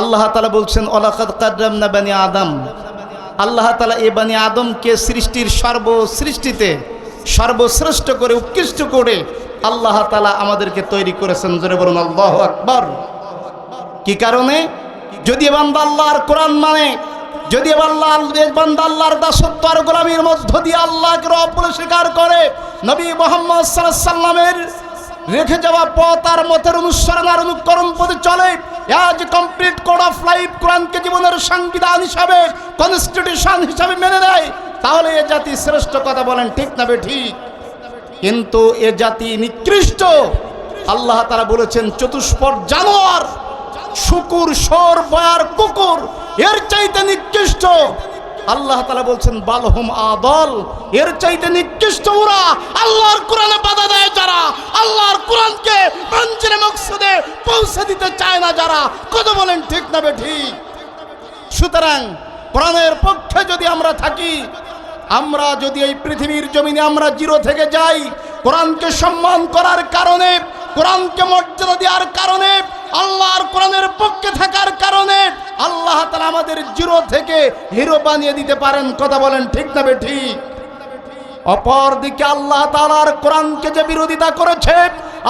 আল্লাহ তালা বলছেন, ওলাকাদ কাদ্রাম না বানি আদম। আল্লাহ তালা এ বানি আদমকে সৃষ্টির সর্বসৃষ্টিতে সর্বশ্রেষ্ঠ করে, উৎকৃষ্ট করে আল্লাহ তালা আমাদেরকে তৈরি করেছেন। জোরে বলুন, আল্লাহ আকবর। কি কারণে? যদি বান্দা আল্লাহর কোরআন মানে যদি এ বান্দা আল্লাহর দাসত্ব আর গোলামীর মধ্য দিয়ে আল্লাহকে রব করে, নবী মোহাম্মদ সাল্লামের রেখে যাওয়া পথ আর মতের অনুসরণ আর অনুকরণ পথে চলে। আজ কমপ্লিট কোড অফ লাইফ কোরআনকে জীবনের সংবিধান হিসাবে কনস্টিটিউশন হিসাবে মেনে নেয়। তাহলে এ জাতি শ্রেষ্ঠ কথা বলেন, ঠিক না ঠিক? কিন্তু এ জাতি নিকৃষ্ট। আল্লাহ তারা বলেছেন চতুষ্পর জানোয়ার, শুকুর সর বয়ার, কুকুর, এর চাইতে নিকৃষ্ট। আল্লাহ তালা বলছেন বালহুম আদল। এর চাইতে নিকৃষ্ট ওরা আল্লাহর কোরআনে বাধা দেয় যারা। আল্লাহর কোরআনকে মঞ্জিলে মকসুদে পৌঁছে দিতে চায় না যারা। কত বলেন ঠিক না ঠিক? সুতরাং কোরআনের পক্ষে যদি আমরা থাকি, আমরা যদি এই পৃথিবীর জমিনে আমরা জিরো থেকে যাই, কোরআনকে সম্মান করার কারণে, কোরআনকে মর্যাদা দেওয়ার কারণে আল্লাহর কোরআনের পক্ষে থাকার কারণে আল্লাহ তালা আমাদের জিরো থেকে হিরো বানিয়ে দিতে পারেন। কথা বলেন ঠিক না ঠিক? অপর দিকে আল্লাহ তালার কোরআনকে যে বিরোধিতা করেছে,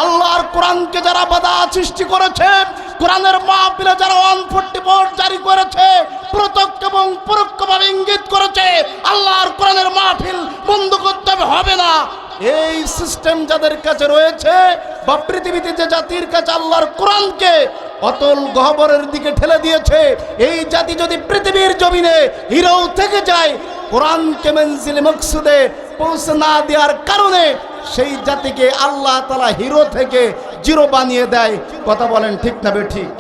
আল্লাহর কোরআনকে যারা বাধা সৃষ্টি করেছে, কোরআনের মাহফিলে যারা ওয়ান ফোর্টি বোর্ড জারি করেছে প্রত্যক্ষ এবং পরোক্ষভাবে ইঙ্গিত করেছে, আল্লাহর কোরআনের মাহফিল বন্ধ করতে হবে না। এই সিস্টেম যাদের কাছে রয়েছে, বা পৃথিবীতে যে জাতির কাছে আল্লাহর কোরআনকে অতল গহবরের দিকে ঠেলে দিয়েছে, এই জাতি যদি পৃথিবীর জমিনে হিরো থেকে যায়, কোরআনকে মেনজিল মকসুদে পৌঁছে না দেওয়ার কারণে সেই জাতিকে আল্লাহ তালা হিরো থেকে জিরো বানিয়ে দেয়। কথা বলেন ঠিক না ঠিক?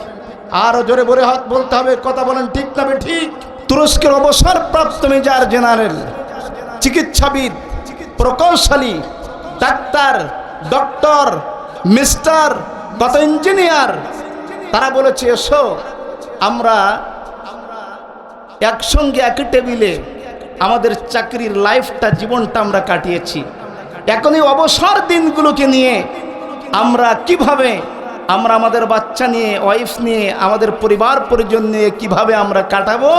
আরও জোরে বলে হাত বলতে হবে, কথা বলেন ঠিক না ঠিক? তুরস্কের অবসরপ্রাপ্ত মেজার জেনারেল, চিকিৎসাবিদ প্রকৌশলী, ডাক্তার, ডক্টর, মিস্টার, কত ইঞ্জিনিয়ার? তারা বলেছে, এসো, আমরা একসঙ্গে একই টেবিলে আমাদের চাকরির লাইফটা, জীবনটা আমরা কাটিয়েছি। এখন এই অবসর দিনগুলোকে নিয়ে আমরা কীভাবে, আমরা আমাদের বাচ্চা নিয়ে, ওয়াইফ নিয়ে, আমাদের পরিবার পরিজন নিয়ে কীভাবে আমরা কাটাবো,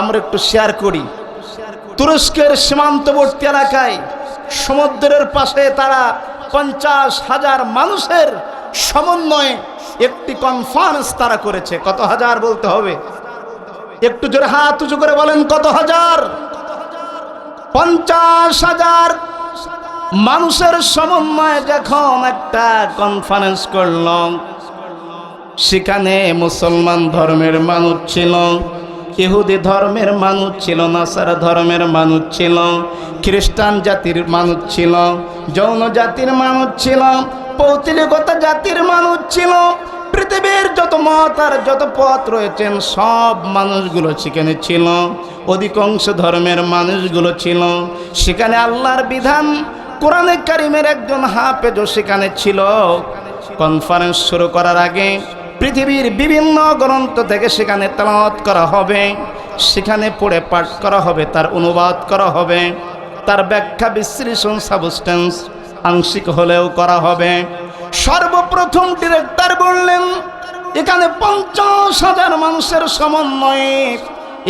আমরা একটু শেয়ার করি। তুরস্কের সীমান্তবর্তী এলাকায় সমুদ্রের পাশে তারা পঞ্চাশ হাজার মানুষের সমন্বয়ে একটি কনফারেন্স তারা করেছে। কত হাজার বলতে হবে? একটু জোরে হাত উঁচু করে বলেন, কত হাজার? পঞ্চাশ হাজার মানুষের সমন্বয়ে যখন একটা কনফারেন্স করল, সেখানে মুসলমান ধর্মের মানুষ ছিল। ইহুদি ধর্মের মানুষ ছিল, নাসারা ধর্মের মানুষ ছিল, খ্রিস্টান জাতির মানুষ ছিল, যৌন জাতির মানুষ ছিল পৌতলিকতা জাতির মানুষ ছিল, পৃথিবীর যত মত আর যত পথ রয়েছেন, সব মানুষগুলো সেখানে ছিল, অধিকাংশ ধর্মের মানুষগুলো ছিল। সেখানে আল্লাহর বিধান, কোরআনে কারিমের একজন হাফেজও সেখানে ছিল। কনফারেন্স শুরু করার আগে পৃথিবীর বিভিন্ন গ্রন্থ থেকে সেখানে তেলাওয়াত করা হবে। সেখানে পড়ে পাঠ করা হবে, তার অনুবাদ করা হবে, তার ব্যাখ্যা বিশ্লেষণ সাবস্টেন্স আংশিক হলেও করা হবে। সর্বপ্রথম ডিরেক্টর বললেন, এখানে পঞ্চাশ হাজার মানুষের সমন্বয়ে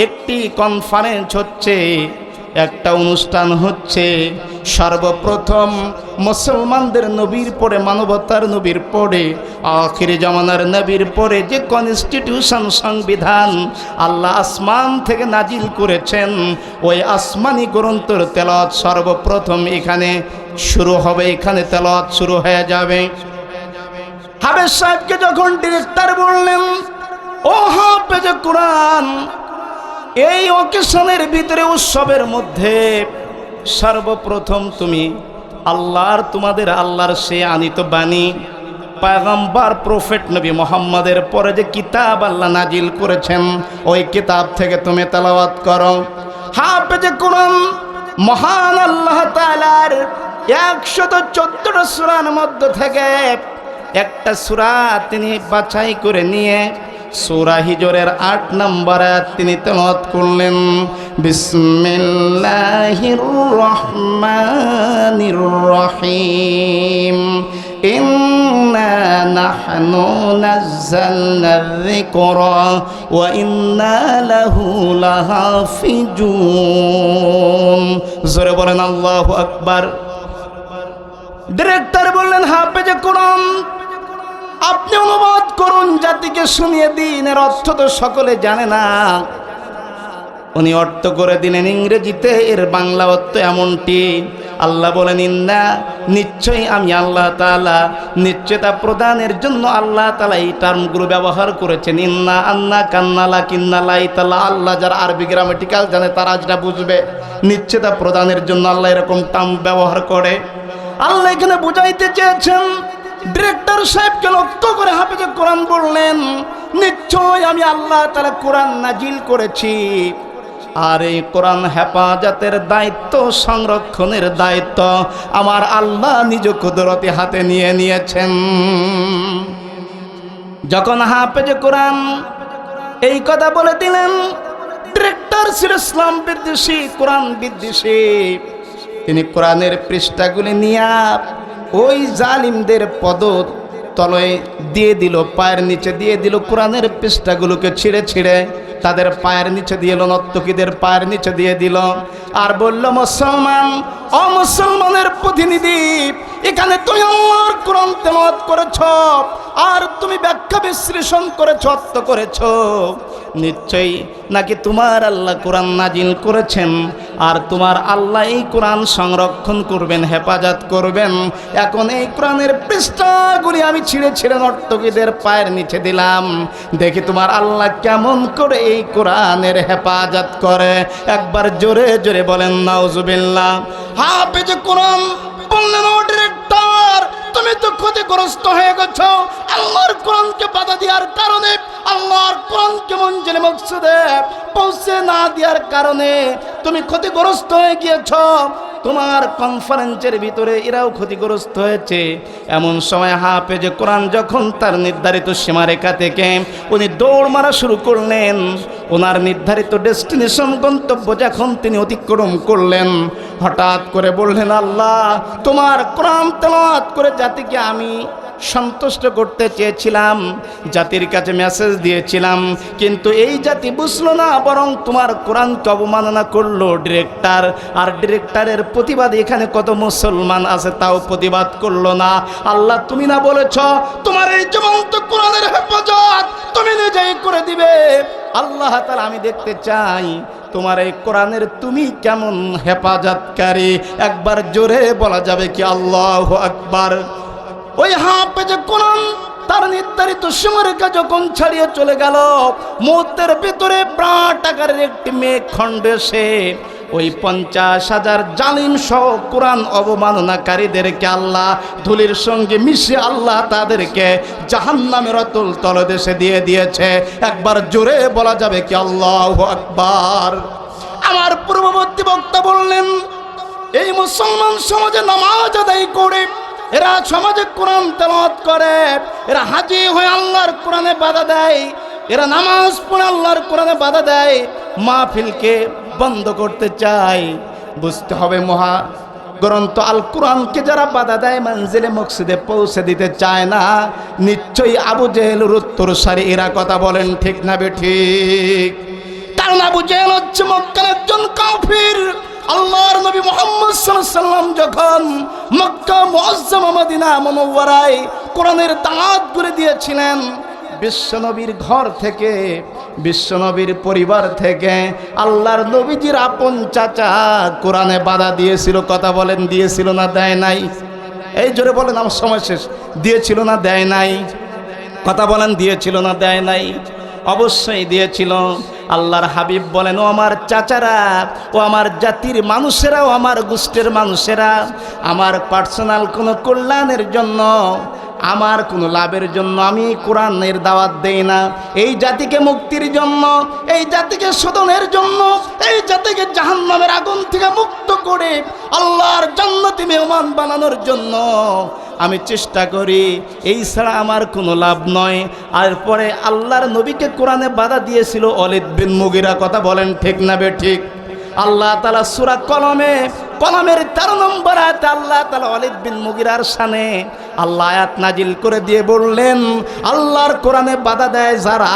একটি কনফারেন্স হচ্ছে, একটা অনুষ্ঠান হচ্ছে সর্বপ্রথম মুসলমানদের নবীর পরে, মানবতার নবীর পরে, আখির জমানার নবীর পরে যে কনস্টিটিউশন সংবিধান আল্লাহ আসমান থেকে নাজিল করেছেন, ওই আসমানি গ্রন্থর তেলত সর্বপ্রথম এখানে শুরু হবে, এখানে তেলত শুরু হয়ে যাবে। হাবেজ সাহেবকে যখন ডিরেক্টর বললেন, ও হাফেজ কোরআন, এই অকেশনের ভিতরে উৎসবের মধ্যে সর্বপ্রথম তুমি আল্লাহর, তোমাদের আল্লাহর সে আনিত বাণী, পায়গম্বার, প্রফেট নবী মোহাম্মদের পরে যে কিতাব আল্লাহ নাজিল করেছেন, ওই কিতাব থেকে তুমি তেলাওয়াত করো। হাফেজে কোরআন, মহান আল্লাহ তাআলার একশত চোদ্দটা সুরার মধ্যে থেকে একটা সুরা তিনি বাছাই করে নিয়ে সুরা হিজরের আট নম্বরে তিনি তেলত করলেন। বিসমিল্লাহির রহমানির রহিম إن ইন্না নাহনু নাযালনা যিকরা ওয়া ইন্না লাহু লাহাফিজুন। জোরে বলেন আল্লাহু আকবার। ডিরেক্টর বললেন, হাফেজে কোরআন, আপনি অনুবাদ করুন, জাতিকে শুনিয়ে দিন, এর অর্থ তো সকলে জানে না। উনি অর্থ করে দিলেন, ইংরেজিতে এর বাংলা অর্থ এমনটি। আল্লাহ বলেন, ইন্না, নিশ্চয়ই আমি আল্লাহ তাআলা নিশ্চয়তা প্রদানের জন্য আল্লাহ তালা এই টার্মগুলো ব্যবহার করেছেন। ইন্না আন্না কান্নালা কিন্নালাই তালা আল্লাহ, যারা আরবি গ্রামেটিক্যাল জানে তারা যেটা বুঝবে। নিশ্চয়তা প্রদানের জন্য আল্লাহ এরকম টার্ম ব্যবহার করে। আল্লাহ এখানে বুঝাইতে চেয়েছেন, ডিরেক্টর সাহেবকে লক্ষ্য করে হাফেজে কোরআন বললেন নিশ্চয় আমি আল্লাহ তালা কোরআন নাজিল করেছি। আর এই কোরআন হেফাজতের দায়িত্ব, সংরক্ষণের দায়িত্ব আমার আল্লাহ নিজ কুদরতি হাতে নিয়ে নিয়েছেন। যখন হাফেজে কোরআন এই কথা বলে দিলেন ডিরেক্টর ছিল ইসলাম বিদ্বেষী, কোরআন বিদ্বেষী। তিনি কোরআনের পৃষ্ঠাগুলি নিয়ে ওই জালিমদের পদ তলয়ে দিয়ে দিল, পায়ের নিচে দিয়ে দিল, কোরআনের পৃষ্ঠাগুলোকে ছিঁড়ে ছিঁড়ে তাদের পায়ের নিচে দিয়ে এলো, নর্তকীদের পায়ের নিচে দিয়ে দিল। আর বলল, মুসলমান অমুসলমানের প্রতিনিধি এখানে তুমি আল্লাহর কোরআন তেলাওয়াত করেছ, আর তুমি ব্যাখ্যা বিশ্লেষণ করেছ অর্থ করেছ। নিশ্চয়ই নাকি তোমার আল্লাহ কোরআন নাজিল করেছেন, আর তোমার আল্লাহ এই কোরআন সংরক্ষণ করবেন, হেফাজত করবেন। এখন এই কোরআনের পৃষ্ঠাগুলি আমি ছিঁড়ে ছিঁড়ে নর্তকীদের পায়ের নিচে দিলাম। দেখি তোমার আল্লাহ কেমন করে এই কোরআনের হেফাজত করে। একবার জোরে জোরে বলেন, নাউজুবিল্লাহ। হাফেজ কোরআন বললেন ও তুমি তো ক্ষতিগ্রস্ত হয়ে গেছো। আল্লাহর কোরআনকে বাধা দেওয়ার কারণে, আল্লাহর কোরআনকে মঞ্জিলে মকসুদে পৌঁছে না দেওয়ার কারণে তুমি ক্ষতিগ্রস্ত হয়ে গিয়েছ। তোমার কনফারেন্সের ভিতরে এরাও ক্ষতিগ্রস্ত হয়েছে। এমন সময় হাফেজে কোরআন যখন তার নির্ধারিত সীমারেখা থেকে উনি দৌড় মারা শুরু করলেন, ওনার নির্ধারিত ডেস্টিনেশন গন্তব্য যখন তিনি অতিক্রম করলেন, হঠাৎ করে বললেন, আল্লাহ, তোমার কোরআন তেলাওয়াত করে জাতিকে আমি সন্তুষ্ট করতে চেয়েছিলাম, জাতির কাছে মেসেজ দিয়েছিলাম, কিন্তু এই জাতি বুঝলো না, বরং তোমার কোরআনকে অবমাননা করল ডিরেক্টর আর ডিরেক্টরের প্রতিবাদ এখানে কত মুসলমান আছে তাও প্রতিবাদ করল না। আল্লাহ, তুমি না বলেছ, তোমার এই জীবন্ত কোরআনের হেফাজত তুমি নিজেই করে দিবে। আল্লাহ তালা আমি দেখতে চাই, তোমার এই কোরআনের তুমি কেমন হেফাজতকারী? একবার জোরে বলা যাবে কি আল্লাহ আকবার? ওই হাফেজে কোরআন তার নির্ধারিত সীমারেখা যখন ছাড়িয়ে চলে গেল, মুহূর্তের ভিতরে প্রাট আকারের একটি মেঘ খণ্ড এসে ওই পঞ্চাশ হাজার জালিম সহ কোরআন অবমাননাকারীদেরকে আল্লাহ ধুলির সঙ্গে মিশে আল্লাহ তাদেরকে জাহান নামের অতুল তলদেশে দিয়ে দিয়েছে। একবার জোরে বলা যাবে কি আল্লাহ আকবার। আমার পূর্ববর্তী বক্তা বললেন, এই মুসলমান সমাজে নামাজ আদায় করে এরা সমাজে কোরআন তেলাওয়াত করে, এরা হাজি হয়ে আল্লাহর কোরআনে বাধা দেয়, এরা নামাজ পড়ে আল্লাহর কোরআনে বাধা দেয়, মাহফিলকে বন্ধ করতে চায়। বুঝতে হবে মহা গ্রন্থ আল কোরআনকে যারা বাধা দেয়, মঞ্জিলে মকসিদে পৌঁছে দিতে চায় না, নিশ্চয়ই আবু জেহেলুর উত্তর সারি এরা কথা বলেন ঠিক না বে ঠিক? কারণ আবু জেহেল হচ্ছে মক্কার একজন কাফির। আল্লাহর নবী মোহাম্মদ সাল্লাম যখন মক্কা, মুআজ্জামা, মদিনা মনোয়ারায় কোরআনের দাঁত করে দিয়েছিলেন বিশ্বনবীর ঘর থেকে বিশ্বনবীর পরিবার থেকে আল্লাহর নবীজির আপন চাচা কোরআনে বাধা দিয়েছিল, কথা বলেন, দিয়েছিল না, দেয় নাই? এই জোরে বলেন, আমার সময় শেষ। দিয়েছিল না, দেয় নাই? কথা বলেন, দিয়েছিল না, দেয় নাই? অবশ্যই দিয়েছিল। আল্লাহর হাবিব বলেন, ও আমার চাচারা, ও আমার জাতির মানুষেরা, ও আমার গোষ্ঠীর মানুষেরা, আমার পার্সোনাল কোনো কল্যাণের জন্য, আমার কোনো লাভের জন্য আমি কোরআনের দাওয়াত দেই না। এই জাতিকে মুক্তির জন্য, এই জাতিকে শোধনের জন্য, এই জাতিকে জাহান্নামের আগুন থেকে মুক্ত করে আল্লাহর জান্নাতি মেহমান বানানোর জন্য আমি চেষ্টা করি, এই ছাড়া আমার কোনো লাভ নয়। আর পরে আল্লাহর নবীকে কোরআনে বাধা দিয়েছিল, অলিদ বিন মুগিরা, কথা বলেন ঠিক না বে ঠিক? আল্লাহ তালা সুরা কলমে কলামের তেরো নম্বর আয়াতে আল্লাহ তালা অলিদ বিন মুগিরার সানে আল্লাহ আয়াত নাজিল করে দিয়ে বললেন, আল্লাহর কোরআনে বাধা দেয় যারা,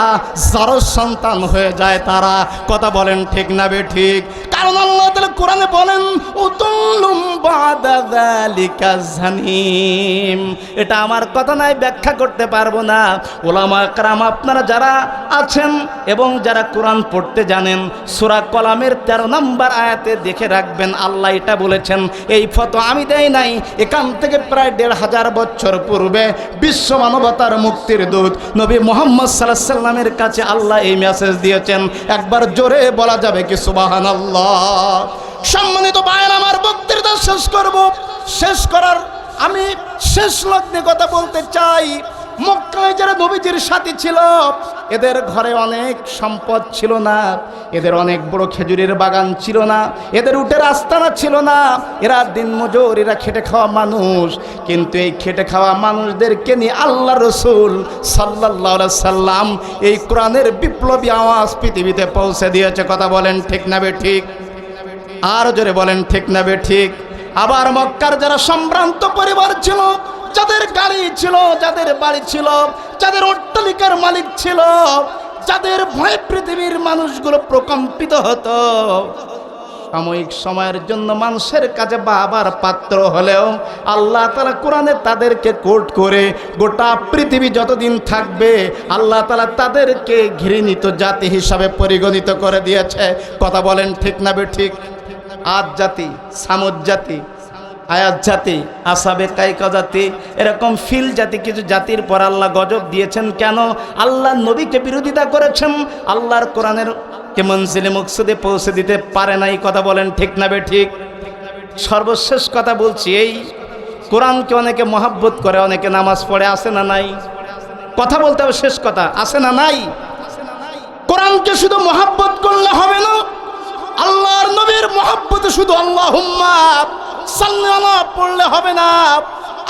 যারো সন্তান হয়ে যায় তারা। কথা বলেন ঠিক না বে ঠিক? কারণ আল্লাহ তালা কোরআনে বলেন, উতুল্লুম বাদা যালিকা জানিম। এটা আমার কথা নাই, ব্যাখ্যা করতে পারব না। ওলামা কারাম আপনারা যারা আছেন এবং যারা কোরআন পড়তে জানেন, সূরা কলামের তেরো নম্বর আয়াতে দেখে রাখবেন, আল্লাহ এটা বলেছেন, এই ফটো আমি দেই নাই। এখান থেকে প্রায় দেড় হাজার বছর পূর্বে বিশ্ব মানবতার মুক্তির দূত নবী মোহাম্মদ সাল্লাহ সাল্লামের কাছে আল্লাহ এই মেসেজ দিয়েছেন। একবার জোরে বলা যাবে কি সুবাহান আল্লাহ সম্মানিত বায়ন আমার বক্তৃতা শেষ করব। শেষ করার আমি শেষ লগ্নে কথা বলতে চাই। মক্কায় যারা নবীজির সাথী ছিল, এদের ঘরে অনেক সম্পদ ছিল না, এদের অনেক বড় খেজুরের বাগান ছিল না, এদের উটের আস্তানা ছিল না। এরা দিন মজুর এরা খেটে খাওয়া মানুষ। কিন্তু এই খেটে খাওয়া মানুষদেরকে নিয়ে আল্লাহ রসুল সাল্লাহ সাল্লাম এই কোরআনের বিপ্লবী আওয়াজ পৃথিবীতে পৌঁছে দিয়েছে। কথা বলেন ঠিক না বে ঠিক? আর জোরে বলেন ঠিক না বে ঠিক? আবার মক্কার যারা সম্ভ্রান্ত পরিবার ছিল যাদের গাড়ি ছিল, যাদের বাড়ি ছিল, যাদের অট্টালিকার মালিক ছিল, যাদের ভয়ে পৃথিবীর মানুষগুলো প্রকম্পিত হতো। সাময়িক সময়ের জন্য মানুষের কাছে বাবার পাত্র হলেও আল্লাহ তালা কোরআনে তাদেরকে কোট করে গোটা পৃথিবী যতদিন থাকবে, আল্লাহ তালা তাদেরকে ঘৃণিত জাতি হিসাবে পরিগণিত করে দিয়েছে। কথা বলেন ঠিক না বে ঠিক? আজ জাতি, সামুদ জাতি আয়াত জাতি, আসাবে কাইকা জাতি, এরকম ফিল জাতি, কিছু জাতির পর আল্লাহ গজব দিয়েছেন কেন? আল্লাহ নবীকে বিরোধিতা করেছেন, আল্লাহর কোরআনের কে মনজিলে মুকসুদে পৌঁছে দিতে পারে নাই কথা বলেন ঠিক না বে ঠিক? সর্বশেষ কথা বলছি, এই কোরআনকে অনেকে মহাব্বত করে, অনেকে নামাজ পড়ে আসে না নাই? কথা বলতে হবে, শেষ কথা আসে না নাই? কোরআনকে শুধু মহাব্বত করলে হবে না, আল্লাহর নবীর মহাব্বতে শুধু আল্লাহ সাল্লাহ পড়লে হবে না।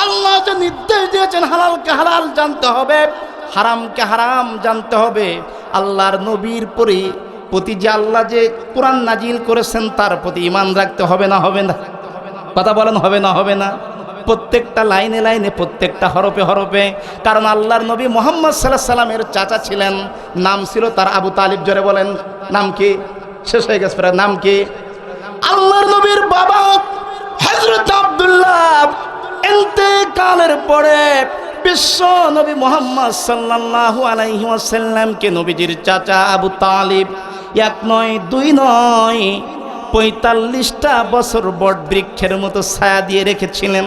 আল্লাহ যে নির্দেশ দিয়েছেন, হালালকে হালাল জানতে হবে, হারামকে হারাম জানতে হবে। আল্লাহর নবীর পরে, প্রতি যে আল্লাহ যে কোরআন নাজিল করেছেন, তার প্রতি ইমান রাখতে হবে না হবে না। কথা বলেন, হবে না হবে না। প্রত্যেকটা লাইনে লাইনে, প্রত্যেকটা হরপে হরপে কারণ আল্লাহর নবী মোহাম্মদ সাল্লাহ সাল্লামের চাচা ছিলেন। নাম ছিল তার আবু তালিব, জোরে বলেন। নাম কি? শেষ হয়ে গেছে নাম কি? আল্লাহর নবীর বাবা। হজরত আব্দুল্লাহ ইন্তেকালের পরে বিশ্ব নবী মোহাম্মদ সাল্লাল্লাহু আলাইহি ওয়াসাল্লামকে নবীজির চাচা আবু তালিব এক নয়, দুই নয়, পঁয়তাল্লিশটা বছর বট বৃক্ষের মতো ছায়া দিয়ে রেখেছিলেন।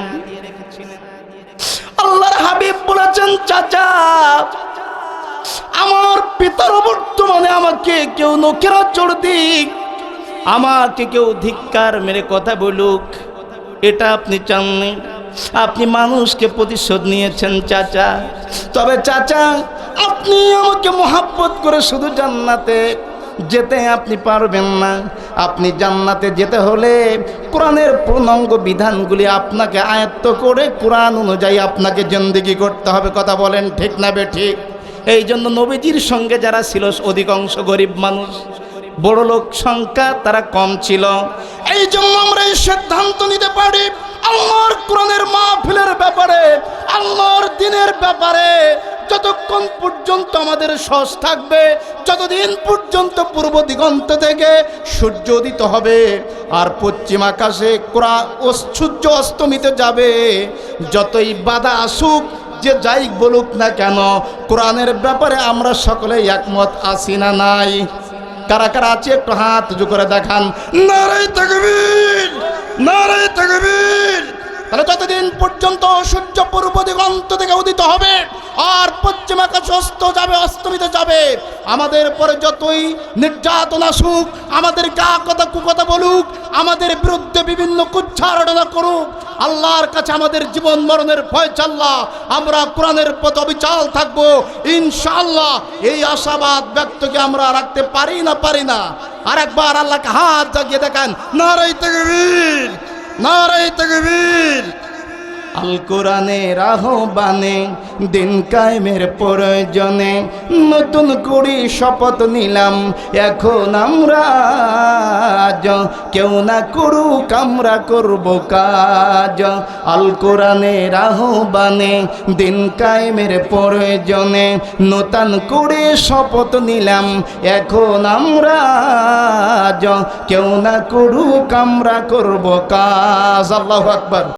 আল্লাহর হাবিব বলেছেন, চাচা, আমার পিতার বর্তমানে আমাকে কেউ নখেরা চড় দিক, আমাকে কেউ ধিক্কার মেরে কথা বলুক। এটা আপনি চাননি। আপনি মানুষকে প্রতিশোধ নিয়েছেন, চাচা। তবে চাচা, আপনি আমাকে মহাব্বত করে শুধু জান্নাতে যেতে আপনি পারবেন না। আপনি জান্নাতে যেতে হলে কোরআনের পূর্ণাঙ্গ বিধানগুলি আপনাকে আয়ত্ত করে কোরআন অনুযায়ী আপনাকে জিন্দিগি করতে হবে। কথা বলেন ঠিক না বে ঠিক? এই জন্য নবীজির সঙ্গে যারা ছিল, অধিকাংশ গরিব মানুষ। বড় লোক সংখ্যা তারা কম ছিল। এই জন্য আমরা এই সিদ্ধান্ত নিতে পারি, আল্লাহর কোরআনের মাহফিলের ব্যাপারে, আল্লাহর দিনের ব্যাপারে, যতক্ষণ পর্যন্ত আমাদের সস থাকবে, যতদিন পর্যন্ত পূর্ব দিগন্ত থেকে সূর্য উদিত হবে, আর পশ্চিম আকাশে কোরআ সূর্য অস্তমিতে যাবে, যতই বাধা আসুক, যে যাই বলুক না কেন, কোরআনের ব্যাপারে আমরা সকলে একমত, আছি না নাই। কারা কারা আছে? একটু হাত উঁচু করে দেখান। নারাই তকবীর! নারাই তকবীর! তাহলে যতদিন পর্যন্ত সূর্য পূর্ব দিগন্ত থেকে উদিত হবে, আর পশ্চিম আকাশ অস্ত যাবে, অস্তমিত যাবে, আমাদের পরে যতই নির্যাতন আসুক আমাদের গা কথা কুকথা বলুক, আমাদের বিরুদ্ধে বিভিন্ন কুচ্ছারণা করুক আল্লাহর কাছে আমাদের জীবন মরণের ভয় চাল্লা। আমরা কোরআনের পথ অবিচাল থাকব। ইনশাল্লাহ এই আশাবাদ ব্যক্তকে আমরা রাখতে পারি না পারি না। আর একবার আল্লাহকে হাত জাগিয়ে দেখান নারাই তকবীর নারাই তকবীর। আল কোরআনের আহ্বানে দিন কায়েমের প্রয়োজনে নতুন করি শপথ নিলাম। এখন আমরা কেউ না করুক, আমরা করব কাজ। আল কোরআনের আহ্বানে দিন কায়েমের প্রয়োজনে নতুন করে শপথ নিলাম। এখন আমরা কেউ না করুক, আমরা করব কাজ। আল্লাহ আকবার।